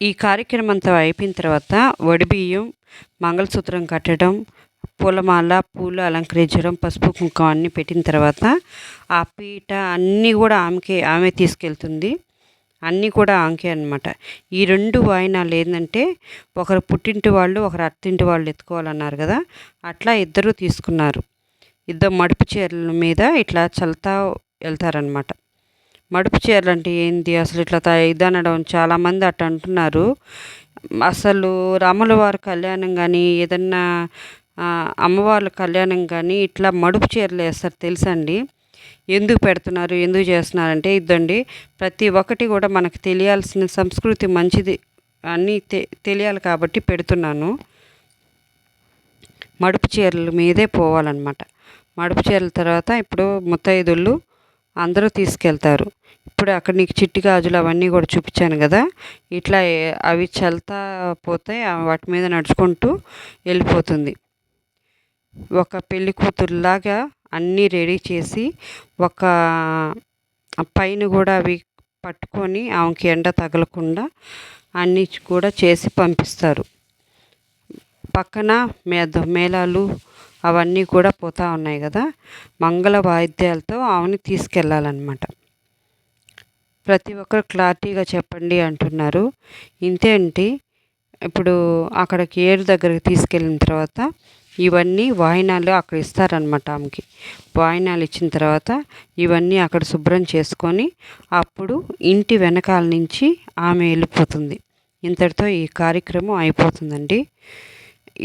ఈ కార్యక్రమం అంతా అయిపోయిన తర్వాత వడిబియ్యం మంగళసూత్రం కట్టడం పూలమాల పూలు అలంకరించడం పసుపు కుంకుమ అన్నీ పెట్టిన తర్వాత ఆ పీట అన్నీ కూడా ఆమెకే ఆమె తీసుకెళ్తుంది. అన్నీ కూడా ఆమెకే అనమాట ఈ రెండు వాయినాలు ఏంటంటే ఒకరు పుట్టింటి వాళ్ళు ఒకరు అత్తింటి వాళ్ళు ఎత్తుకోవాలన్నారు కదా అట్లా ఇద్దరు తీసుకున్నారు. ఇద్దరు మడుపు చీరల మీద ఇట్లా చల్తా వెళ్తారనమాట మడుపు చీరలు అంటే ఏంది? అసలు ఇట్లా త- అనడం చాలామంది అట్ట అంటున్నారు. అసలు రాముల వారి కళ్యాణం కానీ ఏదన్నా అమ్మవార్ల కళ్యాణం కానీ ఇట్లా మడుపు చీరలు వేస్తారు తెలుసా అండి ఎందుకు పెడుతున్నారు? ఎందుకు చేస్తున్నారంటే ఇద్దండి ప్రతి ఒక్కటి కూడా మనకు తెలియాల్సిన సంస్కృతి మంచిది అన్నీ తె తెలియాలి కాబట్టి పెడుతున్నాను. మడుపు చీరల మీదే పోవాలన్నమాట. మడుపు చీరల తర్వాత ఇప్పుడు ముత్తైదుళ్ళు అందరూ తీసుకెళ్తారు. ఇప్పుడు అక్కడ నీకు చిట్టి గాజులు అవన్నీ కూడా చూపించాను కదా. ఇట్లా అవి చల్తా పోతే వాటి మీద నడుచుకుంటూ వెళ్ళిపోతుంది. ఒక పెళ్ళి కూతురులాగా అన్నీ రెడీ చేసి ఒక పైన కూడా అవి పట్టుకొని ఆమెకి ఎండ తగలకుండా అన్నీ కూడా చేసి పంపిస్తారు. పక్కన మేద మేళాలు అవన్నీ కూడా పోతూ ఉన్నాయి కదా. మంగళ వాయిద్యాలతో ఆమెని తీసుకెళ్ళాలన్నమాట. ప్రతి ఒక్కరు క్లారిటీగా చెప్పండి అంటున్నారు. ఇంతే అండి ఇప్పుడు అక్కడికి ఏరు దగ్గరికి తీసుకెళ్ళిన తర్వాత ఇవన్నీ వాయినాలు అక్కడ ఇస్తారనమాట ఆమెకి. వాయినాలు ఇచ్చిన తర్వాత ఇవన్నీ అక్కడ శుభ్రం చేసుకొని అప్పుడు ఇంటి వెనకాల నుంచి ఆమె వెళ్ళిపోతుంది. ఇంతటితో ఈ కార్యక్రమం అయిపోతుందండి.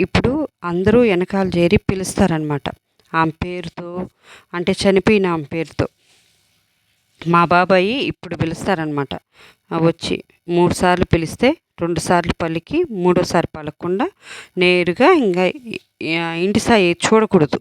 ఇప్పుడు అందరూ వెనకాల చేరి పిలుస్తారనమాట ఆమె పేరుతో అంటే చనిపోయిన ఆమె పేరుతో. మా బాబాయి ఇప్పుడు పిలుస్తారనమాట వచ్చి మూడు సార్లు పిలిస్తే రెండు సార్లు పలికి మూడోసారి పలకకుండా నేరుగా ఇంకా ఇంటి సాయి చూడకూడదు.